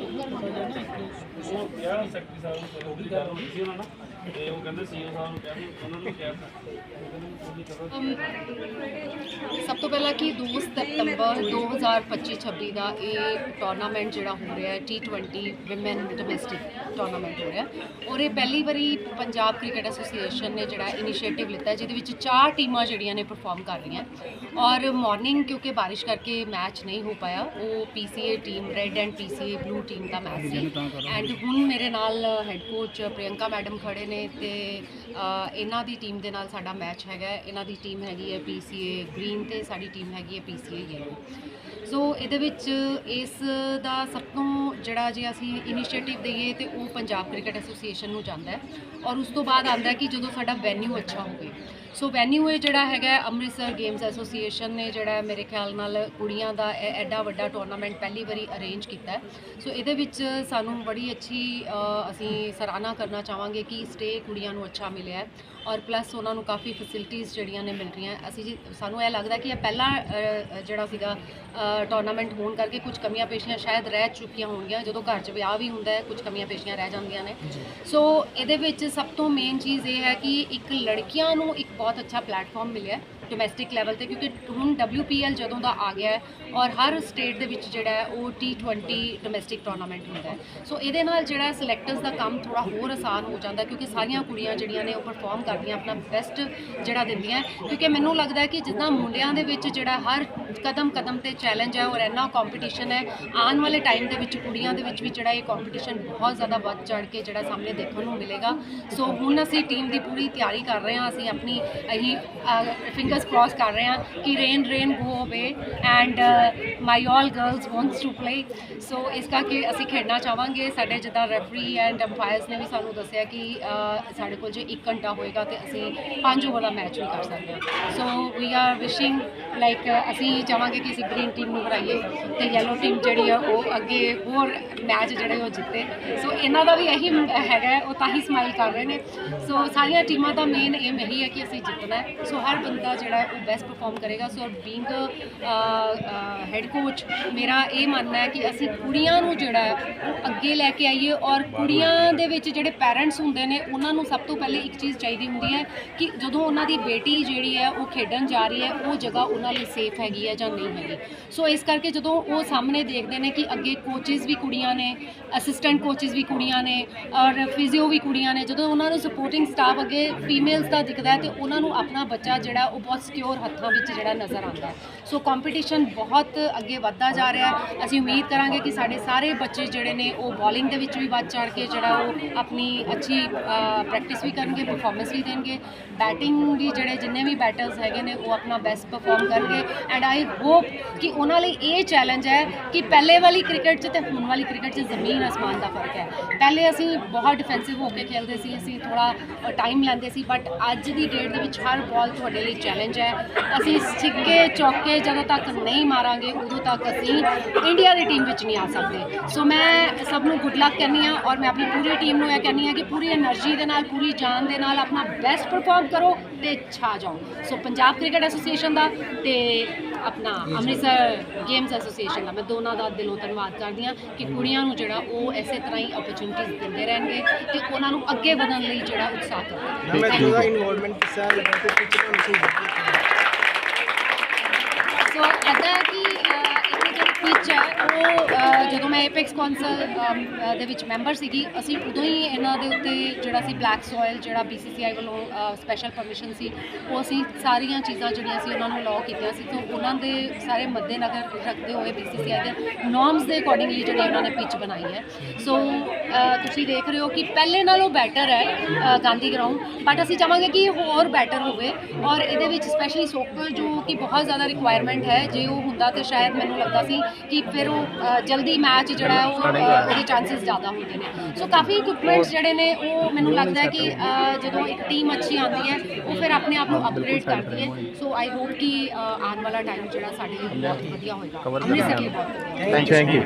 Thank you. ਉਹ ਕਿਹਾ secretary ਸਾਹਿਬ ਨੂੰ ਉਹ ਵੀ ਗੱਲ ਹੋਈ ਸੀ ਉਹਨਾਂ ਨਾਲ? ਤੇ ਉਹ ਕਹਿੰਦੇ ਸੀਓ ਸਾਹਿਬ ਨੂੰ ਕਿਹਾ ਸੀ ਉਹਨਾਂ ਨੂੰ ਕਿਹਾ ਸਭ ਤੋਂ ਪਹਿਲਾਂ ਕਿ 2 ਸਤੰਬਰ 2025-26 ਦਾ ਇਹ ਟੂਰਨਾਮੈਂਟ ਜਿਹੜਾ ਹੋ ਰਿਹਾ ਹੈ T20 ਵਿਮਨ ਡੋਮੈਸਟਿਕ ਟੂਰਨਾਮੈਂਟ ਹੋ ਰਿਹਾ। ਔਰ ਇਹ ਪਹਿਲੀ ਵਾਰੀ ਪੰਜਾਬ ਕ੍ਰਿਕਟ ਐਸੋਸੀਏਸ਼ਨ ਨੇ ਜਿਹੜਾ ਇਨੀਸ਼ੀਏਟਿਵ ਲਿੱਤਾ ਜਿਹਦੇ ਵਿੱਚ ਚਾਰ ਟੀਮਾਂ ਜਿਹੜੀਆਂ ਨੇ ਪਰਫਾਰਮ ਕਰ ਰਹੀਆਂ ਔਰ ਮਾਰਨਿੰਗ ਕਿਉਂਕਿ ਬਾਰਿਸ਼ ਕਰਕੇ ਮੈਚ ਨਹੀਂ ਹੋ ਪਾਇਆ ਉਹ PCA team red and PCA blue team the match ਸੀ। ਐਂਡ ਹੁਣ ਮੇਰੇ ਨਾਲ ਹੈੱਡ ਕੋਚ ਪ੍ਰਿਯੰਕਾ ਮੈਡਮ ਖੜੇ ਨੇ ਤੇ ਇਹਨਾਂ ਦੀ ਟੀਮ ਦੇ ਨਾਲ ਸਾਡਾ ਮੈਚ ਹੈਗਾ ਇਹਨਾਂ ਦੀ ਟੀਮ ਹੈਗੀ ਹੈ PCA ਗ੍ਰੀਨ ਤੇ ਸਾਡੀ ਟੀਮ ਹੈਗੀ ਹੈ PCA ਯੈਲੋ ਸੋ ਇਹਦੇ ਵਿੱਚ ਇਸ ਦਾ ਸਭ ਤੋਂ ਜਿਹੜਾ ਜੇ ਅਸੀਂ ਇਨੀਸ਼ੀਏਟਿਵ ਦਈਏ ਤੇ ਉਹ ਪੰਜਾਬ ਕ੍ਰਿਕਟ ਐਸੋਸੀਏਸ਼ਨ ਨੂੰ ਜਾਂਦਾ ਹੈ। ਔਰ ਉਸ ਤੋਂ ਬਾਅਦ ਆਂਦਾ ਕਿ ਜਦੋਂ ਸਾਡਾ ਵੈਨਿਊ ਅੱਛਾ ਹੋਵੇ। ਸੋ ਵੈਨਿਊ ਇਹ ਜਿਹੜਾ ਹੈਗਾ ਅੰਮ੍ਰਿਤਸਰ ਗੇਮਸ ਐਸੋਸੀਏਸ਼ਨ ਨੇ ਜਿਹੜਾ ਮੇਰੇ ਖਿਆਲ ਨਾਲ ਕੁੜੀਆਂ ਦਾ ਐ- ਐਡਾ ਵੱਡਾ ਟੂਰਨਾਮੈਂਟ ਪਹਿਲੀ ਵਾਰੀ ਅਰੇਂਜ ਕੀਤਾ ਸੋ ਇਹਦੇ ਵਿੱਚ ਸਾਨੂੰ ਬੜੀ ਅੱਛੀ ਅਸੀਂ ਸਰਾਹਨਾ ਕਰਨਾ ਚਾਹਾਂਗੇ ਕਿ ਸਟੇ ਕੁੜੀਆਂ ਨੂੰ ਅੱਛਾ ਮਿਲਿਆ ਔਰ ਪਲੱਸ ਉਹਨਾਂ ਨੂੰ ਕਾਫੀ ਫੈਸਿਲਿਟੀਆਂ ਜਿਹੜੀਆਂ ਨੇ ਮਿਲ ਰਹੀਆਂ। ਅਸੀਂ ਜੀ ਸਾਨੂੰ ਇਹ ਲੱਗਦਾ ਕਿ ਇਹ ਪਹਿਲਾ ਜਿਹੜਾ ਸੀਗਾ ਟੂਰਨਾਮੈਂਟ ਹੋਣ ਕਰਕੇ ਕੁਝ ਕਮੀਆਂ ਪੇਸ਼ੀਆਂ ਸ਼ਾਇਦ ਰਹਿ ਚੁੱਕੀਆਂ ਹੋਣਗੀਆਂ। ਜਦੋਂ ਘਰ 'ਚ ਵਿਆਹ ਵੀ ਹੁੰਦਾ ਹੈ ਕੁਝ ਕਮੀਆਂ ਪੇਸ਼ੀਆਂ ਰਹਿ ਜਾਂਦੀਆਂ ਨੇ। ਸੋ ਇਹਦੇ ਵਿੱਚ ਸਭ ਤੋਂ ਮੇਨ ਚੀਜ਼ ਇਹ ਹੈ ਕਿ ਇੱਕ ਲੜਕੀਆਂ ਨੂੰ ਇੱਕ ਬਹੁਤ ਅੱਛਾ ਪਲੇਟਫਾਰਮ ਮਿਲਿਆ ਡੋਮੈਸਟਿਕ ਲੈਵਲ ਤੇ, ਕਿਉਂਕਿ ਹੁਣ WPL ਜਦੋਂ ਦਾ ਆ ਗਿਆ ਹੈ ਔਰ ਹਰ ਸਟੇਟ ਦੇ ਵਿੱਚ ਜਿਹੜਾ ਹੈ ਉਹ T20 ਡੋਮੈਸਟਿਕ ਟੂਰਨਾਮੈਂਟ ਹੁੰਦਾ ਹੈ। ਸੋ ਇਹਦੇ ਨਾਲ ਜਿਹੜਾ ਸਿਲੈਕਟਰਸ ਦਾ ਕੰਮ ਥੋੜਾ ਹੋਰ ਆਸਾਨ ਹੋ ਜਾਂਦਾ ਕਿਉਂਕਿ ਸਾਰੀਆਂ ਕੁੜੀਆਂ ਜਿਹੜੀਆਂ ਨੇ ਉਹ ਪਰਫਾਰਮ ਕਰਦੀਆਂ, ਆਪਣਾ ਬੈਸਟ ਜਿਹੜਾ ਦਿੰਦੀਆਂ ਕਿਉਂਕਿ ਮੈਨੂੰ ਲੱਗਦਾ ਕਿ ਜਿੱਦਾਂ ਮੁੰਡਿਆਂ ਦੇ ਵਿੱਚ ਜਿਹੜਾ ਹਰ ਕਦਮ ਕਦਮ ਤੇ ਚੈਲੰਜ ਹੈ ਔਰ ਇੰਨਾ ਕੰਪੀਟੀਸ਼ਨ ਹੈ, ਆਉਣ ਵਾਲੇ ਟਾਈਮ ਦੇ ਵਿੱਚ ਕੁੜੀਆਂ ਦੇ ਵਿੱਚ ਵੀ ਜਿਹੜਾ ਇਹ ਕੰਪੀਟੀਸ਼ਨ ਬਹੁਤ ਜ਼ਿਆਦਾ ਵੱਧ ਚੜ ਕੇ ਜਿਹੜਾ ਸਾਹਮਣੇ ਦੇਖਣ ਨੂੰ ਮਿਲੇਗਾ। ਸੋ ਹੁਣ ਅਸੀਂ ਟੀਮ ਦੀ ਪੂਰੀ ਤਿਆਰੀ ਕਰ ਰਹੇ ਹਾਂ, ਅਸੀਂ ਆਪਣੀ ਅਸੀਂ ਫਿੰਗਰਸ ਕ੍ਰਾਸ ਕਰ ਰਹੇ ਹਾਂ ਕਿ rain rain go away and my all girls wants to play so ਇਸ ਕਰਕੇ ਅਸੀਂ ਖੇਡਣਾ ਚਾਹਾਂਗੇ ਸਾਡੇ ਜਿੱਦਾਂ ਰੈਫਰੀ ਐਂਡ ਅੰਪਾਇਰਸ ਨੇ ਵੀ ਸਾਨੂੰ ਦੱਸਿਆ ਕਿ ਅ, ਸਾਡੇ ਕੋਲ ਜੇ 1 ਘੰਟਾ ਹੋਏਗਾ ਤੇ ਅਸੀਂ ਪੰਜ ਓਵਰ ਦਾ ਮੈਚ ਵੀ ਕਰ ਸਕਦੇ ਹਾਂ so we are wishing like ਅਸੀਂ ਚਾਹਾਂਗੇ ਕਿ ਅਸੀਂ ਗ੍ਰੀਨ ਟੀਮ ਨੂੰ ਹਰਾਈਏ ਤੇ ਯੈਲੋ ਟੀਮ ਜਿਹੜੀ ਆ ਉਹ ਅੱਗੇ ਹੋਰ ਮੈਚ ਜਿਹੜੇ ਉਹ ਜਿੱਤੇ ਸੋ ਇਹਨਾਂ ਦਾ ਵੀ ਇਹੀ ਹੈਗਾ ਹੈ, ਉਹ ਤਾਂ ਹੀ ਸਮਾਈਲ ਕਰ ਰਹੇ ਨੇ ਸੋ ਸਾਰੀਆਂ ਟੀਮਾਂ ਦਾ ਮੇਨ ਏਮ ਇਹੀ ਹੈ ਕਿ ਅਸੀਂ ਜਿੱਤਣਾ ਹੈ ਸੋ ਹਰ ਬੰਦਾ ਜਿਹੜਾ ਜਿਹੜਾ ਉਹ ਬੈਸਟ ਪਰਫਾਰਮ ਕਰੇਗਾ। ਸੋ ਬੀਇੰਗ ਹੈਡ ਕੋਚ ਮੇਰਾ ਇਹ ਮੰਨਣਾ ਹੈ ਕਿ ਅਸੀਂ ਕੁੜੀਆਂ ਨੂੰ ਜਿਹੜਾ ਹੈ, ਉਹ ਅੱਗੇ ਲੈ ਕੇ ਆਈਏ ਔਰ ਕੁੜੀਆਂ ਦੇ ਵਿੱਚ ਜਿਹੜੇ ਪੈਰੈਂਟਸ ਹੁੰਦੇ ਨੇ, ਉਹਨਾਂ ਨੂੰ ਸਭ ਤੋਂ ਪਹਿਲੇ ਇੱਕ ਚੀਜ਼ ਚਾਹੀਦੀ ਹੁੰਦੀ ਹੈ ਕਿ ਜਦੋਂ ਉਹਨਾਂ ਦੀ ਬੇਟੀ ਜਿਹੜੀ ਹੈ, ਉਹ ਖੇਡਣ ਜਾ ਰਹੀ ਹੈ, ਉਹ ਜਗ੍ਹਾ ਉਹਨਾਂ ਲਈ ਸੇਫ ਹੈਗੀ ਹੈ ਜਾਂ ਨਹੀਂ ਹੈਗੀ। ਸੋ ਇਸ ਕਰਕੇ ਜਦੋਂ ਉਹ ਸਾਹਮਣੇ ਦੇਖਦੇ ਨੇ ਕਿ ਅੱਗੇ ਕੋਚਿਸ ਵੀ ਕੁੜੀਆਂ ਨੇ ਅਸਿਸਟੈਂਟ ਕੋਚਿਸ ਵੀ ਕੁੜੀਆਂ ਨੇ ਔਰ ਫਿਜ਼ੀਓ ਵੀ ਕੁੜੀਆਂ ਨੇ, ਜਦੋਂ ਉਹਨਾਂ ਨੂੰ ਸਪੋਰਟਿੰਗ ਸਟਾਫ ਅੱਗੇ ਫੀਮੇਲਸ ਦਾ ਦਿਖਦਾ ਹੈ, ਤੇ ਉਹਨਾਂ ਨੂੰ ਆਪਣਾ ਬੱਚਾ ਜਿਹੜਾ, ਉਹ ਬਹੁਤ ਸਿਕਿਉਰ ਹੱਥਾਂ ਵਿੱਚ ਜਿਹੜਾ ਨਜ਼ਰ ਆਉਂਦਾ ਸੋ ਕੰਪੀਟੀਸ਼ਨ ਬਹੁਤ ਅੱਗੇ ਵੱਧਦਾ ਜਾ ਰਿਹਾ ਹੈ। ਅਸੀਂ ਉਮੀਦ ਕਰਾਂਗੇ ਕਿ ਸਾਡੇ ਸਾਰੇ ਬੱਚੇ ਜਿਹੜੇ ਨੇ, ਉਹ ਬੋਲਿੰਗ ਦੇ ਵਿੱਚ ਵੀ ਵੱਧ ਚੜ ਕੇ ਜਿਹੜਾ ਉਹ ਆਪਣੀ ਅੱਛੀ ਪ੍ਰੈਕਟਿਸ ਵੀ ਕਰਨਗੇ ਪਰਫਾਰਮੈਂਸ ਵੀ ਦੇਣਗੇ। ਬੈਟਿੰਗ ਵੀ ਜਿਹੜੇ ਜਿੰਨੇ ਵੀ ਬੈਟਰਸ ਹੈਗੇ ਨੇ, ਉਹ ਆਪਣਾ ਬੈਸਟ ਪਰਫਾਰਮ ਕਰਨਗੇ। ਐਂਡ ਆਈ ਹੋਪ ਕਿ ਉਹਨਾਂ ਲਈ ਇਹ ਚੈਲੰਜ ਹੈ ਕਿ ਪਹਿਲੇ ਵਾਲੀ ਕ੍ਰਿਕਟ 'ਚ ਤੇ ਹੁਣ ਵਾਲੀ ਕ੍ਰਿਕਟ 'ਚ ਜ਼ਮੀਨ ਅਸਮਾਨ ਦਾ ਫ਼ਰਕ ਹੈ। ਪਹਿਲੇ ਅਸੀਂ ਬਹੁਤ ਡਿਫੈਂਸਿਵ ਹੋ ਕੇ ਖੇਡਦੇ ਸੀ, ਅਸੀਂ ਥੋੜਾ ਟਾਈਮ ਲੈਂਦੇ ਸੀ ਬਟ ਅੱਜ ਦੀ ਡੇਟ ਦੇ ਵਿੱਚ ਹਰ ਬਾਲ ਤੁਹਾਡੇ ਲਈ ਚੈਲੰਜ ਚੈਲੰਜ ਹੈ। ਅਸੀਂ ਸਿੱਕੇ ਚੌਕੇ ਜਦੋਂ ਤੱਕ ਨਹੀਂ ਮਾਰਾਂਗੇ, ਉਦੋਂ ਤੱਕ ਅਸੀਂ ਇੰਡੀਆ ਦੀ ਟੀਮ ਵਿੱਚ ਨਹੀਂ ਆ ਸਕਦੇ। ਸੋ ਮੈਂ ਸਭ ਨੂੰ ਗੁੱਡ ਲੱਕ ਕਰਨੀ ਆ ਔਰ ਮੈਂ ਆਪਣੀ ਪੂਰੀ ਟੀਮ ਨੂੰ ਇਹ ਕਹਿੰਨੀ ਆ ਕਿ ਪੂਰੀ એનર્ਜੀ ਦੇ ਨਾਲ, ਪੂਰੀ ਜਾਨ ਦੇ ਨਾਲ ਆਪਣਾ ਬੈਸਟ ਪਰਫਾਰਮ ਕਰੋ ਤੇ ਛਾ ਜਾਓ। ਸੋ ਪੰਜਾਬ ਕ੍ਰਿਕਟ ਐਸੋਸੀਏਸ਼ਨ ਦਾ ਤੇ ਆਪਣਾ ਅੰਮ੍ਰਿਤਸਰ ਗੇਮਸ ਐਸੋਸੀਏਸ਼ਨ ਦਾ। ਮੈਂ ਦੋਨਾਂ ਦਾ ਦਿਲੋਂ ਧੰਨਵਾਦ ਕਰਦੀ ਹਾਂ ਕਿ ਕੁੜੀਆਂ ਨੂੰ ਜਿਹੜਾ ਉਹ ਐਸੇ ਤਰ੍ਹਾਂ ਹੀ ਓਪਰਚੁਨਿਟੀਜ਼ ਦਿੰਦੇ ਰਹਿਣਗੇ ਤੇ ਉਹਨਾਂ ਨੂੰ ਅੱਗੇ ਵਧਣ ਲਈ ਜਿਹੜਾ ਉਤਸ਼ਾਹ ਕਰਨਗੇ ਮੈਂ ਤੁਹਾਡਾ ਇਨਵੋਲਵਮੈਂਟ ਕਿਸਾ ਲੱਗਾ ਤੇ ਪਿੱਛੇ ਤੁਹਾਨੂੰ ਸੋ ਅੱਦਾ ਕਿ ਇੱਥੇ ਜਿਹੜੀ ਪਿਚ ਹੈ, ਉਹ ਜਦੋਂ ਮੈਂ ਐਪੈਕਸ ਕੌਂਸਲ ਦੇ ਵਿੱਚ ਮੈਂਬਰ ਸੀਗੀ, ਅਸੀਂ ਉਦੋਂ ਹੀ ਇਹਨਾਂ ਦੇ ਉੱਤੇ ਜਿਹੜਾ ਸੀ ਬਲੈਕ ਸੋਇਲ ਜਿਹੜਾ BCCI ਵੱਲੋਂ ਸਪੈਸ਼ਲ ਪਰਮਿਸ਼ਨ ਸੀ, ਉਹ ਅਸੀਂ ਸਾਰੀਆਂ ਚੀਜ਼ਾਂ ਜਿਹੜੀਆਂ ਸੀ ਉਹਨਾਂ ਨੂੰ ਅਲਾਉ ਕੀਤੀਆਂ ਸੀ, ਤੋਂ ਉਹਨਾਂ ਦੇ ਸਾਰੇ ਮੱਦੇਨਜ਼ਰ ਰੱਖਦੇ ਹੋਏ BCCI ਦੇ ਨੋਰਮਸ ਦੇ ਅਕੋਰਡਿੰਗਲੀ ਜਿਹੜੀ ਉਹਨਾਂ ਨੇ ਪਿਚ ਬਣਾਈ ਹੈ। ਸੋ ਤੁਸੀਂ ਦੇਖ ਰਹੇ ਹੋ ਕਿ ਪਹਿਲੇ ਨਾਲੋਂ ਬੈਟਰ ਹੈ ਗਾਂਧੀ ਗਰਾਊਂਡ ਬਟ ਅਸੀਂ ਚਾਹਾਂਗੇ ਕਿ ਹੋਰ ਬੈਟਰ ਹੋਵੇ, ਔਰ ਇਹਦੇ ਵਿੱਚ ਸਪੈਸ਼ਲੀ ਸੋਕਰ ਜੋ ਕਿ ਬਹੁਤ ਜ਼ਿਆਦਾ ਰਿਕੁਆਇਰਮੈਂਟ ਹੈ, ਜੇ ਉਹ ਹੁੰਦਾ ਤੇ ਸ਼ਾਇਦ ਮੈਨੂੰ ਲੱਗਦਾ ਸੀ ਕਿ ਫਿਰ ਉਹ ਜਲਦੀ ਮੈਚ ਜਿਹੜਾ ਉਹ ਉਹਦੇ ਚਾਂਸਸ ਜ਼ਿਆਦਾ ਹੁੰਦੇ ਨੇ। ਸੋ ਕਾਫੀ ਇਕਵਿਪਮੈਂਟਸ ਜਿਹੜੇ ਨੇ ਉਹ ਮੈਨੂੰ ਲੱਗਦਾ ਹੈ ਕਿ ਜਦੋਂ ਇੱਕ ਟੀਮ ਅੱਛੀ ਆਉਂਦੀ ਹੈ ਉਹ ਫਿਰ ਆਪਣੇ ਆਪ ਨੂੰ ਅਪਗ੍ਰੇਡ ਕਰਦੀ ਹੈ। ਸੋ ਆਈ ਹੋਪ ਕਿ ਆਉਣ ਵਾਲਾ ਟਾਈਮ ਜਿਹੜਾ ਸਾਡੇ ਲਈ ਬਹੁਤ ਵਧੀਆ ਹੋਏਗਾ। ਅੰਮ੍ਰਿਤਸਰ ਲਈ ਬਹੁਤ ਥੈਂਕ ਯੂ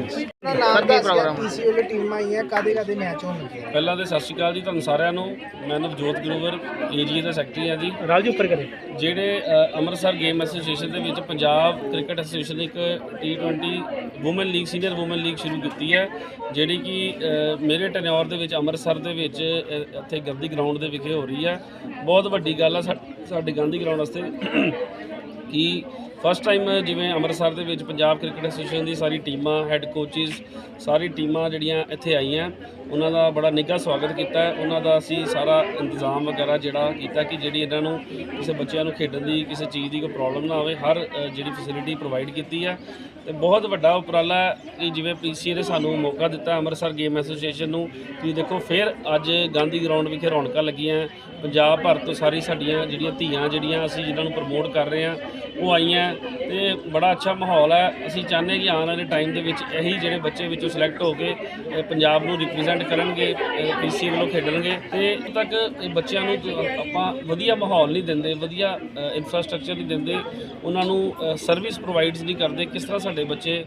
ਨਾਮ ਦਾ ਪੀਸੀਓ ਦੀ ਟੀਮਾਂ ਆਈਆਂ ਕਾਦੇ ਕਾਦੇ ਮੈਚ ਹੋਣ ਲੱਗੇ ਆ? ਪਹਿਲਾਂ ਤੇ ਸਤਿ ਸ਼੍ਰੀ ਅਕਾਲ ਜੀ ਤੁਹਾਨੂੰ ਸਾਰਿਆਂ ਨੂੰ। ਮੈਂ ਨਵਜੋਤ ਗਰੋਵਰ ਏਰੀਆ ਦਾ ਸੈਕਟਰੀ ਹਾਂ ਜੀ। ਰਾਜ ਉੱਪਰ ਕਰੇ। ਜਿਹੜੇ ਅੰਮ੍ਰਿਤਸਰ ਗੇਮ ਐਸੋਸੀਏਸ਼ਨ ਦੇ ਵਿੱਚ ਪੰਜਾਬ ਕ੍ਰਿਕਟ ਐਸੋਸੀਏਸ਼ਨ ਇੱਕ T20 ਅਸੀਂ women league senior women league ਸ਼ੁਰੂ ਕੀਤੀ ਹੈ, ਜਿਹੜੀ ਕਿ ਮੇਰੇ ਟੈਨਿਓਰ ਦੇ ਵਿੱਚ, ਅੰਮ੍ਰਿਤਸਰ ਦੇ ਵਿੱਚ ਇੱਥੇ ਗਾਂਧੀ ਗਰਾਊਂਡ ਦੇ ਵਿਖੇ ਹੋ ਰਹੀ ਹੈ। ਬਹੁਤ ਵੱਡੀ ਗੱਲ ਆ ਸਾ- ਸਾਡੇ ਗਾਂਧੀ ਗਰਾਊਂਡ ਵਾਸਤੇ ਕਿ ਫਸਟ ਟਾਈਮ ਜਿਵੇਂ ਅੰਮ੍ਰਿਤਸਰ ਦੇ ਵਿੱਚ ਪੰਜਾਬ ਕ੍ਰਿਕਟ ਐਸੋਸੀਏਸ਼ਨ ਦੀ ਸਾਰੀ ਟੀਮਾਂ ਹੈੱਡ ਕੋਚਿਸ ਸਾਰੀ ਟੀਮਾਂ ਜਿਹੜੀਆਂ ਇੱਥੇ ਆਈਆਂ। ਉਹਨਾਂ ਦਾ ਬੜਾ ਨਿੱਘਾ ਸਵਾਗਤ ਕੀਤਾ ਉਹਨਾਂ ਦਾ ਅਸੀਂ ਸਾਰਾ ਇੰਤਜ਼ਾਮ ਵਗੈਰਾ ਜਿਹੜਾ ਕੀਤਾ ਕਿ ਜਿਹੜੀ ਇਹਨਾਂ ਨੂੰ ਕਿਸੇ ਬੱਚਿਆਂ ਨੂੰ ਖੇਡਣ ਦੀ, ਕਿਸੇ ਚੀਜ਼ ਦੀ ਕੋਈ ਪ੍ਰੋਬਲਮ ਨਾ ਹੋਵੇ ਹਰ ਜਿਹੜੀ ਫੈਸਿਲਿਟੀ ਪ੍ਰੋਵਾਈਡ ਕੀਤੀ ਹੈ। ਤੇ ਬਹੁਤ ਵੱਡਾ ਉਪਰਾਲਾ ਕਿ ਜਿਵੇਂ ਪੀਸੀਏ ਨੇ ਸਾਨੂੰ ਮੌਕਾ ਦਿੱਤਾ ਅੰਮ੍ਰਿਤਸਰ ਗੇਮ ਐਸੋਸੀਏਸ਼ਨ ਨੂੰ ਕਿ ਦੇਖੋ ਫਿਰ ਅੱਜ ਗਾਂਧੀ ਗਰਾਊਂਡ ਵਿਖੇ ਰੌਣਕਾਂ ਲੱਗੀਆਂ। ਪੰਜਾਬ ਭਰ ਤੋਂ ਸਾਰੀ ਸਾਡੀਆਂ ਜਿਹੜੀਆਂ ਧੀਆਂ ਜਿਹੜੀਆਂ ਅਸੀਂ ਜਿਨ੍ਹਾਂ ਨੂੰ ਪ੍ਰਮੋਟ ਕਰ ਰਹੇ ਹਾਂ ਉਹ ਆਈਆਂ ਤੇ ਬੜਾ ਅੱਛਾ ਮਾਹੌਲ ਹੈ। ਅਸੀਂ ਚਾਹੁੰਦੇ ਕਿ ਆਉਣ ਵਾਲੇ ਟਾਈਮ ਦੇ ਵਿੱਚ ਇਹੀ ਜਿਹੜੇ ਬੱਚੇ ਵਿੱਚੋਂ ਸਿਲੈਕਟ ਹੋ ਕੇ ਪੰਜਾਬ ਨੂੰ ਰਿਪਰੈਜ਼ੈਂਟ ਕਰਨਗੇ ਪੀਸੀ ਵੱਲੋਂ ਖੇਡਣਗੇ ਤੇ ਉਦੋਂ ਤੱਕ ਇਹ ਬੱਚਿਆਂ ਨੂੰ ਆਪਾਂ ਵਧੀਆ ਮਾਹੌਲ ਨਹੀਂ ਦਿੰਦੇ ਵਧੀਆ ਇਨਫਰਾਸਟ੍ਰਕਚਰ ਨਹੀਂ ਦਿੰਦੇ ਉਹਨਾਂ ਨੂੰ ਸਰਵਿਸ ਪ੍ਰੋਵਾਈਡਸ ਨਹੀਂ ਕਰਦੇ। ਕਿਸ ਤਰ੍ਹਾਂ ਸਾਡੇ ਬੱਚੇ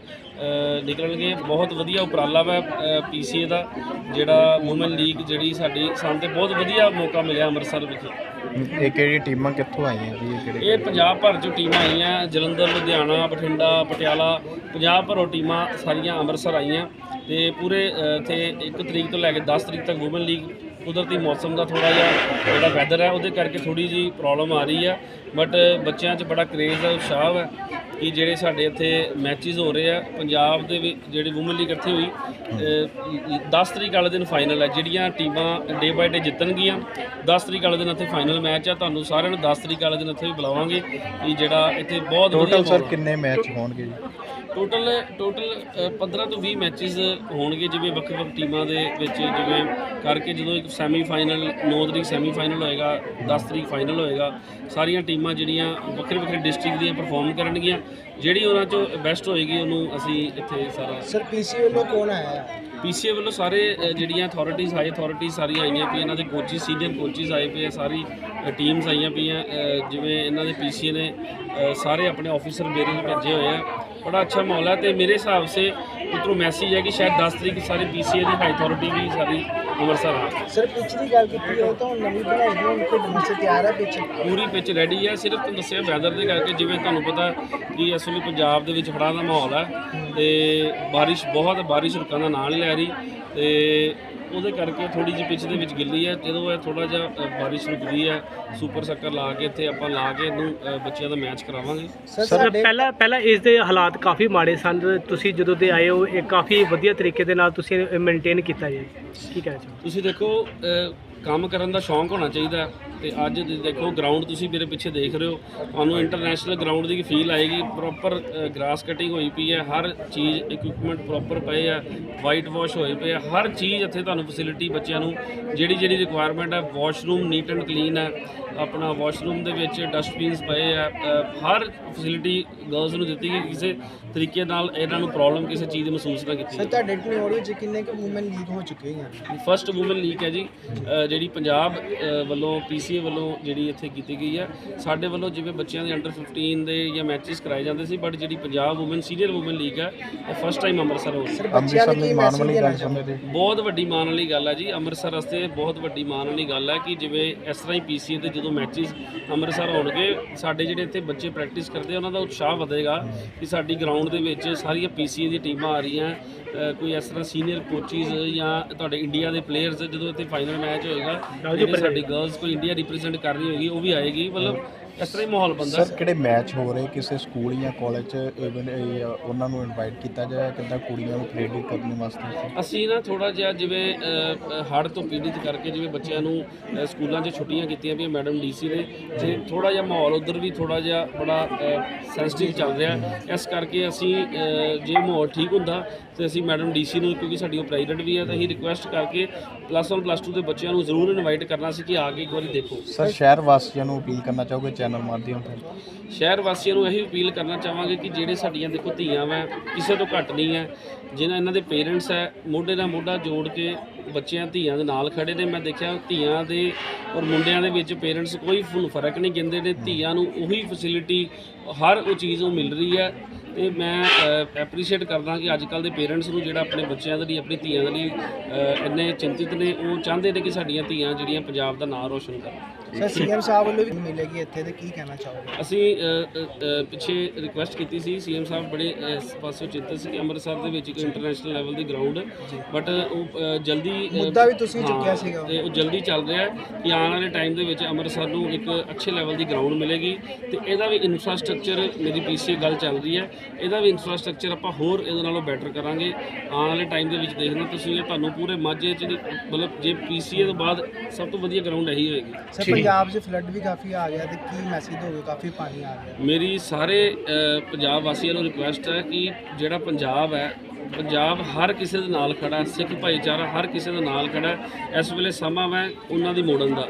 ਨਿਕਲਣਗੇ? ਬਹੁਤ ਵਧੀਆ ਉਪਰਾਲਾ ਵਾ ਪੀਸੀਏ ਦਾ ਜਿਹੜਾ ਵੂਮਨ ਲੀਗ ਜਿਹੜੀ ਸਾਡੀ ਸਾਨੂੰ ਤੇ ਬਹੁਤ ਵਧੀਆ ਮੌਕਾ ਮਿਲਿਆ ਅੰਮ੍ਰਿਤਸਰ ਵਿਖੇ। ਇਹ ਕਿਹੜੀ ਟੀਮਾਂ ਕਿੱਥੋਂ ਆਈਆਂ ਜੀ? ਇਹ ਕਿਹੜੇ ਇਹ ਪੰਜਾਬ ਭਰ ਚੋਂ ਟੀਮਾਂ ਆਈਆਂ, ਜਲੰਧਰ, ਲੁਧਿਆਣਾ, ਬਠਿੰਡਾ, ਪਟਿਆਲਾ ਪੰਜਾਬ ਭਰੋਂ ਟੀਮਾਂ ਸਾਰੀਆਂ ਅੰਮ੍ਰਿਤਸਰ ਆਈਆਂ ਤੇ ਪੂਰੇ ਇੱਥੇ 1 ਤਰੀਕ ਤੋਂ ਲੈ ਕੇ 10 ਤਰੀਕ ਤੱਕ ਵੂਮਨ ਲੀਗ ਕੁਦਰਤੀ ਮੌਸਮ ਦਾ ਥੋੜਾ ਜਿਹਾ ਜਿਹੜਾ ਵੈਦਰ ਹੈ ਉਹਦੇ ਕਰਕੇ ਥੋੜੀ ਜੀ ਪ੍ਰੋਬਲਮ ਆ ਰਹੀ ਹੈ ਬਟ ਬੱਚਿਆਂ 'ਚ ਬੜਾ ਕਰੇਜ਼ ਹੈ, ਉਤਸ਼ਾਹ ਹੈ। ਕਿ ਜਿਹੜੇ ਸਾਡੇ ਇੱਥੇ ਮੈਚਸ ਹੋ ਰਹੇ ਆ ਪੰਜਾਬ ਦੇ ਵਿੱਚ ਜਿਹੜੀ ਵੂਮਨ ਲੀਗ ਇੱਥੇ ਹੋਈ ਅ, 10 ਤਰੀਕ ਵਾਲੇ ਦਿਨ ਫਾਈਨਲ ਹੈ ਜਿਹੜੀਆਂ ਟੀਮਾਂ ਡੇ ਬਾਏ ਡੇ ਜਿੱਤਣਗੀਆਂ 10 ਤਰੀਕ ਵਾਲੇ ਦਿਨ ਇੱਥੇ ਫਾਈਨਲ ਮੈਚ ਆ ਤੁਹਾਨੂੰ ਸਾਰਿਆਂ ਨੂੰ 10 ਤਰੀਕ ਵਾਲੇ ਦਿਨ ਇੱਥੇ ਵੀ ਬੁਲਾਵਾਂਗੇ ਕਿ ਜਿਹੜਾ ਇੱਥੇ ਬਹੁਤ ਟੋਟਲ ਸਰ। ਕਿੰਨੇ ਮੈਚ ਹੋਣਗੇ ਜੀ ਟੋਟਲ ਟੋਟਲ ਅ, 15 ਤੋਂ 20 ਮੈਚਸ ਹੋਣਗੇ ਜਿਵੇਂ ਵੱਖ-ਵੱਖ ਟੀਮਾਂ ਦੇ ਵਿੱਚ ਜਿਵੇਂ ਕਰਕੇ ਜਦੋਂ ਇੱਕ ਸੈਮੀ ਫਾਈਨਲ 9 ਤਰੀਕ ਸੈਮੀ ਫਾਈਨਲ ਹੋਏਗਾ 10 ਤਰੀਕ ਫਾਈਨਲ ਹੋਏਗਾ ਸਾਰੀਆਂ ਟੀਮਾਂ ਜਿਹੜੀਆਂ ਵੱਖਰੇ ਵੱਖਰੇ ਡਿਸਟ੍ਰਿਕਟ ਦੀਆਂ ਪਰਫਾਰਮ ਕਰਨਗੀਆਂ ਜਿਹੜੀ ਉਹਨਾਂ ਚੋਂ ਬੈਸਟ ਹੋਏਗੀ ਉਹਨੂੰ ਅਸੀਂ ਇੱਥੇ ਸਾਰਾ ਸਰ ਪੀਸੀ ਵੱਲੋਂ ਕੌਣ ਆਇਆ? ਹੈ ਪੀਸੀਏ ਵੱਲੋਂ ਸਾਰੇ ਅ, ਜਿਹੜੀਆਂ ਅਥਾਰਟੀਜ਼ ਹਾਈ ਅਥਾਰਟੀਜ਼ ਸਾਰੀਆਂ ਆਈਆਂ ਪਈਆਂ ਇਹਨਾਂ ਦੇ ਕੋਚਿਸ ਸੀਨੀਅਰ ਕੋਚਿਸ ਆਏ ਪਏ ਆ ਸਾਰੀ ਟੀਮਸ ਆਈਆਂ ਪਈਆਂ ਅ, ਜਿਵੇਂ ਇਹਨਾਂ ਦੇ ਪੀਸੀਏ ਨੇ ਅ, ਸਾਰੇ ਆਪਣੇ ਆਫੀਸਰ ਬੇਰਿੰਗ ਭੇਜੇ ਹੋਏ ਆ। ਬੜਾ ਅੱਛਾ ਮਾਹੌਲ ਹੈ ਤੇ ਮੇਰੇ ਹਿਸਾਬ ਸੇ ਉਧਰੋਂ ਮੈਸੇਜ ਹੈ ਕਿ ਸ਼ਾਇਦ 10 ਤਰੀਕ ਸਾਰੇ ਪੀਸੀਏ ਦੀ ਹਾਈ ਅਥਾਰਟੀ ਵੀ ਸਾਰੀ ਅੰਮ੍ਰਿਤਸਰ ਆ ਸਰ ਪਿੱਚ ਦੀ ਗੱਲ ਕੀਤੀ ਜਾਏ ਤਾਂ ਹੁਣ ਨਵੀਂ ਬਣਾਈ ਗਈ ਹੁਣ ਖੇਡਣ ਵਾਸਤੇ ਤਿਆਰ ਹੈ ਪਿੱਚ ਪੂਰੀ ਪਿਚ ਰੈਡੀ ਹੈ ਸਿਰਫ ਤੁਹਾਨੂੰ ਦੱਸਿਆ ਵੈਦਰ ਦੇ ਕਰਕੇ ਜਿਵੇਂ ਤੁਹਾਨੂੰ ਪਤਾ ਕਿ ਇਸ ਵੇਲੇ ਪੰਜਾਬ ਦੇ ਵਿੱਚ ਹੜ੍ਹਾਂ ਦਾ ਮਾਹੌਲ ਹੈ ਤੇ ਬਾਰਿਸ਼ ਬਹੁਤ ਬਾਰਿਸ਼ ਰੁਕਣ ਦਾ ਨਾਂ ਨਹੀਂ ਲੈ ਰਹੀ ਤੇ ਉਹਦੇ ਕਰਕੇ ਥੋੜੀ ਜਿਹੀ ਪਿਚ ਦੇ ਵਿੱਚ ਗਿੱਲੀ ਹੈ ਜਦੋਂ ਇਹ ਥੋੜਾ ਜਿਹਾ ਬਾਰਿਸ਼ ਰੁਕਦੀ ਹੈ ਸੁਪਰ ਸੱਕਰ ਲਾ ਕੇ ਇੱਥੇ ਆਪਾਂ ਲਾ ਕੇ ਇਹਨੂੰ ਬੱਚਿਆਂ ਦਾ ਮੈਚ ਕਰਾਵਾਂਗੇ। ਸਰ ਪਹਿਲਾਂ ਪਹਿਲਾਂ ਇਸ ਦੇ ਹਾਲਾਤ ਕਾਫੀ ਮਾੜੇ ਸਨ ਤੁਸੀਂ ਜਦੋਂ ਦੇ ਆਏ ਹੋ ਇਹ ਕਾਫੀ ਵਧੀਆ ਤਰੀਕੇ ਦੇ ਨਾਲ ਤੁਸੀਂ ਮੇਨਟੇਨ ਕੀਤਾ ਜੀ। ਕੀ ਕਹਿਣਾ ਚਾਹੋ ਤੁਸੀਂ ਦੇਖੋ ਅ, ਕੰਮ ਕਰਨ ਦਾ ਸ਼ੌਂਕ ਹੋਣਾ ਚਾਹੀਦਾ ਹੈ। ਤੇ ਅੱਜ ਦੇ- ਦੇਖੋ ਗਰਾਊਂਡ ਤੁਸੀਂ ਮੇਰੇ ਪਿੱਛੇ ਦੇਖ ਰਹੇ ਹੋ। ਤੁਹਾਨੂੰ ਇੰਟਰਨੈਸ਼ਨਲ ਗਰਾਊਂਡ ਦੀ ਫੀਲ ਆਏਗੀ। ਪ੍ਰੋਪਰ ਗ੍ਰਾਸ ਕਟਿੰਗ ਹੋਈ ਪਈ ਹੈ। ਹਰ ਚੀਜ਼ ਇਕਵਿਪਮੈਂਟ ਪ੍ਰੋਪਰ ਪਏ ਆ। ਵਾਈਟ ਵਾਸ਼ ਹੋਏ ਪਏ ਆ। ਹਰ ਚੀਜ਼ ਇੱਥੇ ਤੁਹਾਨੂੰ ਫੈਸਿਲਿਟੀ ਬੱਚਿਆਂ ਨੂੰ ਜਿਹੜੀ ਜਿਹੜੀ ਰਿਕੁਆਇਰਮੈਂਟ ਹੈ ਵਾਸ਼ਰੂਮ ਨੀਟ ਐਂਡ ਕਲੀਨ ਹੈ। ਆਪਣਾ ਵਾਸ਼ਰੂਮ ਦੇ ਵਿੱਚ ਡਸਟਬਿਨਸ ਪਏ ਆ। ਹਰ ਫੈਸਿਲਿਟੀ ਗਰਲਸ ਨੂੰ ਦਿੱਤੀ ਗਈ। ਕਿਸੇ ਤਰੀਕੇ ਨਾਲ ਇਹਨਾਂ ਨੂੰ ਪ੍ਰੋਬਲਮ ਕਿਸੇ ਚੀਜ਼ ਦੀ ਮਹਿਸੂਸ ਨਾ ਕੀਤੀ ਸਰ ਤੁਹਾਡੇ ਟਨਿਓਰ ਵਿੱਚ ਕਿੰਨੇ ਕੁ ਵੂਮਨ ਲੀਗ ਹੋ ਚੁੱਕੇ ਹਨ ਫਸਟ ਵੂਮਨ ਲੀਗ ਹੈ ਜੀ। ਜਿਹੜੀ ਪੰਜਾਬ ਵੱਲੋਂ ਪੀਸੀਏ ਵੱਲੋਂ ਜਿਹੜੀ ਇੱਥੇ ਕੀਤੀ ਗਈ ਹੈ ਸਾਡੇ ਵੱਲੋਂ ਜਿਵੇਂ ਬੱਚਿਆਂ ਦੇ ਅੰਡਰ 15 ਦੇ ਜਾਂ ਮੈਚਸ ਕਰਾਏ ਜਾਂਦੇ ਸੀ ਬਟ ਜਿਹੜੀ Punjab women senior women league ਹੈ ਇਹ ਫਸਟ ਟਾਈਮ ਅੰਮ੍ਰਿਤਸਰ ਹੋ ਰਹੀ ਹੈ ਸਰ ਬੱਚਿਆਂ ਅੰਮ੍ਰਿਤਸਰ ਕੀ ਮਾਣ ਵਾਲੀ ਗੱਲ ਸਮਝਦੇ ਬਹੁਤ ਵੱਡੀ ਮਾਣ ਵਾਲੀ ਗੱਲ ਹੈ ਜੀ। ਅੰਮ੍ਰਿਤਸਰ ਵਾਸਤੇ ਬਹੁਤ ਵੱਡੀ ਮਾਣ ਵਾਲੀ ਗੱਲ ਹੈ ਕਿ ਜਿਵੇਂ ਇਸ ਤਰ੍ਹਾਂ ਹੀ ਪੀਸੀਏ ਤੇ ਜਦੋਂ ਮੈਚਸ ਅੰਮ੍ਰਿਤਸਰ ਹੋਣਗੇ ਸਾਡੇ ਜਿਹੜੇ ਇੱਥੇ ਬੱਚੇ ਪ੍ਰੈਕਟਿਸ ਕਰਦੇ ਆ, ਉਹਨਾਂ ਦਾ ਉਤਸ਼ਾਹ ਵਧੇਗਾ ਕਿ ਸਾਡੀ ਗਰਾਊਂਡ ਦੇ ਵਿੱਚ ਸਾਰੀਆਂ ਪੀਸੀਏ ਦੀ ਟੀਮਾਂ ਆ ਰਹੀਆਂ। ਕੋਈ ਇਸ ਤਰ੍ਹਾਂ ਸੀਨੀਅਰ ਕੋਚਿਸ ਜਾਂ ਤੁਹਾਡੇ ਇੰਡੀਆ ਦੇ ਪਲੇਅਰਸ ਜਦੋਂ ਇੱਥੇ ਫਾਈਨਲ ਮੈਚ ਹੋਏਗਾ ਜਿਹੜੀ ਸਾਡੀ ਗਰਲਸ ਕੋਈ ਇੰਡੀਆ ਰਿਪਰੈਜ਼ੈਂਟ ਕਰ ਰਹੀ ਹੋਏਗੀ ਉਹ ਵੀ ਆਏਗੀ ਮਤਲਬ ਇਸ ਤਰ੍ਹਾਂ ਹੀ ਮਾਹੌਲ ਬੰਦਾ ਸਰ ਕਿਹੜੇ ਮੈਚ ਹੋ ਰਹੇ? ਕਿਸੇ ਸਕੂਲ ਜਾਂ ਕਾਲਜ ਚ ਇਵਨ ਉਹਨਾਂ ਨੂੰ ਇਨਵਾਈਟ ਕੀਤਾ ਜਾਏ ਕਿੱਦਾਂ ਕੁੜੀਆਂ ਨੂੰ ਪ੍ਰੇਰਿਤ ਕਰਨ ਵਾਸਤੇ? ਅਸੀਂ ਨਾ ਥੋੜਾ ਜਿਹਾ ਜਿਵੇਂ ਹੜ੍ਹ ਤੋਂ ਪੀੜਿਤ ਕਰਕੇ ਜਿਵੇਂ ਬੱਚਿਆਂ ਨੂੰ ਅ, ਸਕੂਲਾਂ 'ਚ ਛੁੱਟੀਆਂ ਕੀਤੀਆਂ ਵੀ ਮੈਡਮ ਡੀਸੀ ਨੇ। ਤੇ ਥੋੜਾ ਜਿਹਾ ਮਾਹੌਲ ਉਧਰ ਵੀ ਥੋੜਾ ਜਿਹਾ ਬੜਾ ਸੈਂਸਿਟਿਵ ਚੱਲ ਰਿਹਾ ਹੈ। ਇਸ ਕਰਕੇ ਅਸੀਂ ਅ, ਜੇ ਮਾਹੌਲ ਠੀਕ ਹੁੰਦਾ ਤੇ ਅਸੀਂ ਮੈਡਮ ਡੀਸੀ ਨੂੰ ਕਿਉਂਕਿ ਸਾਡੀ ਉਹ ਪ੍ਰੈਜ਼ੀਡੈਂਟ ਵੀ ਹੈ ਤਾਂ ਅਸੀਂ ਰਿਕੁਐਸਟ ਕਰਕੇ ਪਲੱਸ 1 ਪਲੱਸ 2 ਦੇ ਬੱਚਿਆਂ ਨੂੰ ਜ਼ਰੂਰ ਇਨਵਾਈਟ ਕਰਨਾ ਸੀ ਕਿ ਆ ਕੇ ਇੱਕ ਵਾਰੀ ਦੇਖੋ। ਸਰ ਸ਼ਹਿਰ ਵਾਸੀਆਂ ਨੂੰ ਅਪੀਲ ਕਰਨਾ ਚਾਹੋਗੇ ਚੈਨਲ ਮਾਧਿਅਮ ਸ਼ਹਿਰ ਵਾਸੀਆਂ ਨੂੰ ਇਹੀ ਅਪੀਲ ਕਰਨਾ ਚਾਹਾਂਗੇ ਕਿ ਜਿਹੜੇ ਸਾਡੀਆਂ ਦੇਖੋ ਧੀਆਂ ਵੈ, ਕਿਸੇ ਤੋਂ ਘੱਟ ਨਹੀਂ ਹੈ ਜਿਹਨਾਂ ਇਹਨਾਂ ਦੇ ਪੇਰੈਂਟਸ ਹੈ ਮੋਢੇ ਨਾਲ ਮੋਢਾ ਜੋੜ ਕੇ ਬੱਚਿਆਂ, ਧੀਆਂ ਦੇ ਨਾਲ ਖੜੇ ਨੇ। ਮੈਂ ਦੇਖਿਆ ਧੀਆਂ ਦੇ ਔਰ ਮੁੰਡਿਆਂ ਦੇ ਵਿੱਚ ਪੇਰੈਂਟਸ ਕੋਈ ਫੁ- ਫ਼ਰਕ ਨਹੀਂ ਕਹਿੰਦੇ ਨੇ। ਧੀਆਂ ਨੂੰ ਉਹੀ ਫੈਸਿਲਿਟੀ ਹਰ ਉਹ ਚੀਜ਼ ਉਹ ਮਿਲ ਰਹੀ ਹੈ ਤੇ ਮੈਂ ਐਪਰੀਸ਼ੀਏਟ ਕਰਦਾ ਕਿ ਅੱਜ ਕੱਲ ਦੇ ਪੇਰੈਂਟਸ ਨੂੰ ਜਿਹੜਾ ਆਪਣੇ ਬੱਚਿਆਂ ਦੇ ਲਈ, ਆਪਣੀ ਧੀਆਂ ਦੇ ਲਈ ਇੰਨੇ ਚਿੰਤਿਤ ਨੇ। ਉਹ ਚਾਹੁੰਦੇ ਨੇ ਕਿ ਸਾਡੀਆਂ ਧੀਆਂ ਜਿਹੜੀਆਂ ਪੰਜਾਬ ਦਾ ਨਾਮ ਰੋਸ਼ਨ ਕਰਨ। ਸਰ ਸੀਐਮ ਸਾਹਿਬ ਵੱਲੋਂ ਵੀ ਮਿਲੇਗੀ ਇੱਥੇ ਤੇ ਕੀ ਕਹਿਣਾ ਚਾਹੋਗੇ? ਅਸੀਂ ਅ, ਅ, ਅ, ਪਿੱਛੇ ਰਿਕੁਐਸਟ ਕੀਤੀ ਸੀ ਸੀਐਮ ਸਾਹਿਬ ਬੜੇ ਇਸ ਪਾਸੋਂ ਚਿੰਤਤ ਸੀ ਕਿ ਅੰਮ੍ਰਿਤਸਰ ਦੇ ਵਿੱਚ ਇੱਕ ਇੰਟਰਨੈਸ਼ਨਲ ਲੈਵਲ ਦੀ ਗਰਾਊਂਡ ਬਟ ਉਹ ਅ, ਜਲਦੀ ਅ, ਮੁੱਦਾ ਵੀ ਤੁਸੀਂ ਹਾਂ, ਚੁੱਕਿਆ ਸੀਗਾ। ਤੇ ਉਹ ਜਲਦੀ ਚੱਲ ਰਿਹਾ ਹੈ ਕਿ ਆਉਣ ਵਾਲੇ ਟਾਈਮ ਦੇ ਵਿੱਚ ਅੰਮ੍ਰਿਤਸਰ ਨੂੰ ਇੱਕ ਅੱਛੇ ਲੈਵਲ ਦੀ ਗਰਾਊਂਡ ਮਿਲੇਗੀ। ਤੇ ਇਹਦਾ ਵੀ ਇਨਫਰਾਸਟ੍ਰਕਚਰ ਮੇਰੀ ਪੀਸੀਏ ਗੱਲ ਚੱਲ ਰਹੀ ਹੈ ਇਹਦਾ ਵੀ ਇਨਫਰਾਸਟ੍ਰਕਚਰ ਆਪਾਂ ਹੋਰ ਇਹਦੇ ਨਾਲੋਂ ਬੈਟਰ ਕਰਾਂਗੇ। ਆਉਣ ਵਾਲੇ ਟਾਈਮ ਦੇ ਵਿੱਚ ਦੇਖਣਾ ਤੁਸੀਂ ਇਹ ਤੁਹਾਨੂੰ ਪੂਰੇ ਮਾਝੇ ਚ ਮਤਲਬ ਜੇ ਪੀਸੀਏ ਤੋਂ ਬਾਅਦ ਸਭ ਤੋਂ ਵਧੀਆ ਗਰਾਊਂਡ ਇਹੀ ਹੋਏਗੀ। ਸਰ ਪੰਜਾਬ 'ਚ ਫਲੱਡ ਵੀ ਕਾਫੀ ਆ ਗਿਆ ਤੇ ਕੀ ਮੈਸੇਜ ਦੋਗੇ ਕਾਫੀ ਪਾਣੀ ਆ ਗਿਆ। ਮੇਰੀ ਸਾਰੇ ਅ, ਪੰਜਾਬ ਵਾਸੀਆਂ ਨੂੰ ਰਿਕੁਐਸਟ ਹੈ ਕਿ ਜਿਹੜਾ ਪੰਜਾਬ ਹੈ ਪੰਜਾਬ ਹਰ ਕਿਸੇ ਦੇ ਨਾਲ ਖੜਾ ਹੈ, ਸਿੱਖ ਭਾਈਚਾਰਾ ਹਰ ਕਿਸੇ ਦੇ ਨਾਲ ਖੜਾ ਹੈ। ਇਸ ਵੇਲੇ ਸਮਾਂ ਹੈ ਉਹਨਾਂ ਦੀ ਮੋੜਨ ਦਾ।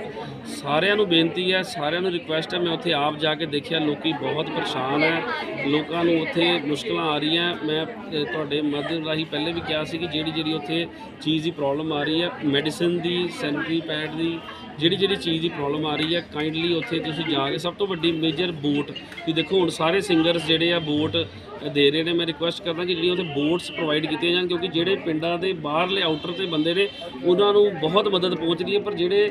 ਸਾਰਿਆਂ ਨੂੰ ਬੇਨਤੀ ਹੈ, ਸਾਰਿਆਂ ਨੂੰ ਰਿਕੁਐਸਟ ਹੈ, ਮੈਂ ਉੱਥੇ ਆਪ ਜਾ ਕੇ ਦੇਖਿਆ, ਲੋਕੀ ਬਹੁਤ ਪਰੇਸ਼ਾਨ ਹੈ। ਲੋਕਾਂ ਨੂੰ ਉੱਥੇ ਮੁਸ਼ਕਲਾਂ ਆ ਰਹੀਆਂ। ਮੈਂ ਤੁਹਾਡੇ ਮਾਧਿਅਮ ਰਾਹੀਂ ਪਹਿਲੇ ਵੀ ਕਿਹਾ ਸੀ ਕਿ ਜਿਹੜੀ ਜਿਹੜੀ ਉੱਥੇ ਚੀਜ਼ ਦੀ ਪ੍ਰੋਬਲਮ ਆ ਰਹੀ ਹੈ ਮੈਡੀਸਿਨ ਦੀ ਸੈਨੀਟਰੀ ਪੈਡ ਦੀ, ਜਿਹੜੀ ਜਿਹੜੀ ਚੀਜ਼ ਦੀ ਪ੍ਰੋਬਲਮ ਆ ਰਹੀ ਹੈ ਕਾਈਂਡਲੀ ਉੱਥੇ ਤੁਸੀਂ ਜਾ ਕੇ ਸਭ ਤੋਂ ਵੱਡੀ ਮੇਜਰ ਬੋਟ ਕਿ ਦੇਖੋ ਹੁਣ ਸਾਰੇ ਸਿੰਗਰਸ ਜਿਹੜੇ ਆ ਬੋਟ ਦੇ ਰਹੇ ਨੇ। ਮੈਂ ਰਿਕੁਐਸਟ ਕਰਦਾ ਕਿ ਜਿਹੜੀਆਂ ਉੱਥੇ ਬੋਟਸ ਪ੍ਰੋਵਾਈਡ ਕੀਤੀਆਂ ਜਾਣ ਕਿਉਂਕਿ ਜਿਹੜੇ ਪਿੰਡਾਂ ਦੇ ਬਾਹਰਲੇ ਆਊਟਰ ਤੇ ਬੰਦੇ ਨੇ ਉਹਨਾਂ ਨੂੰ ਬਹੁਤ ਮਦਦ ਪਹੁੰਚ ਰਹੀ ਹੈ ਪਰ ਜਿਹੜੇ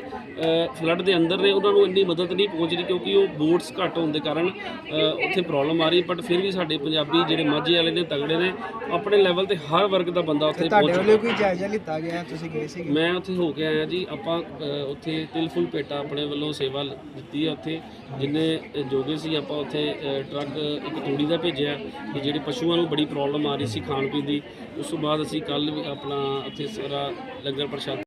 ਫਲੱਡ ਦੇ ਅੰਦਰ ਨੇ ਉਹਨਾਂ ਨੂੰ ਇੰਨੀ ਮਦਦ ਨਹੀਂ ਪਹੁੰਚ ਰਹੀ ਕਿਉਂਕਿ ਉਹ ਬੋਟਸ ਘੱਟ ਹੋਣ ਦੇ ਕਾਰਨ ਉੱਥੇ ਪ੍ਰੋਬਲਮ ਆ ਰਹੀ ਬਟ ਫਿਰ ਵੀ ਸਾਡੇ ਪੰਜਾਬੀ ਜਿਹੜੇ ਮਾਝੇ ਵਾਲੇ ਨੇ ਤਗੜੇ ਨੇ ਆਪਣੇ ਲੈਵਲ ਤੇ ਹਰ ਵਰਗ ਦਾ ਬੰਦਾ ਉੱਥੇ ਤੁਹਾਡੇ ਪਹੁੰਚ ਵੱਲੋਂ ਕੋਈ ਜਾਇਜ਼ਾ ਲਿੱਤਾ ਗਿਆ ਤੁਸੀਂ ਗਏ ਸੀਗੇ? ਮੈਂ ਉੱਥੇ ਹੋ ਕੇ ਆਇਆ ਜੀ ਆਪਾਂ ਉੱਥੇ ਤਿਲ ਫੁੱਲ ਭੇਟਾ ਆਪਣੇ ਵੱਲੋਂ ਸੇਵਾ ਦਿੱਤੀ ਹੈ ਉੱਥੇ ਜਿੰਨੇ ਜੋਗੇ ਸੀ ਆਪਾਂ ਉੱਥੇ ਟਰੱਕ ਇੱਕ ਤੂੜੀ ਦਾ ਭੇਜਿਆ ਕਿ ਜਿਹੜੇ ਪਸ਼ੂਆਂ ਨੂੰ ਬੜੀ ਪ੍ਰੋਬਲਮ ਆ ਰਹੀ ਸੀ ਖਾਣ ਪੀਣ ਦੀ ਉਸ ਤੋਂ ਬਾਅਦ ਅਸੀਂ ਕੱਲ ਵੀ ਆਪਣਾ ਇੱਥੇ ਸਾਰਾ ਲੰਗਰ ਪ੍ਰਸ਼ਾਦ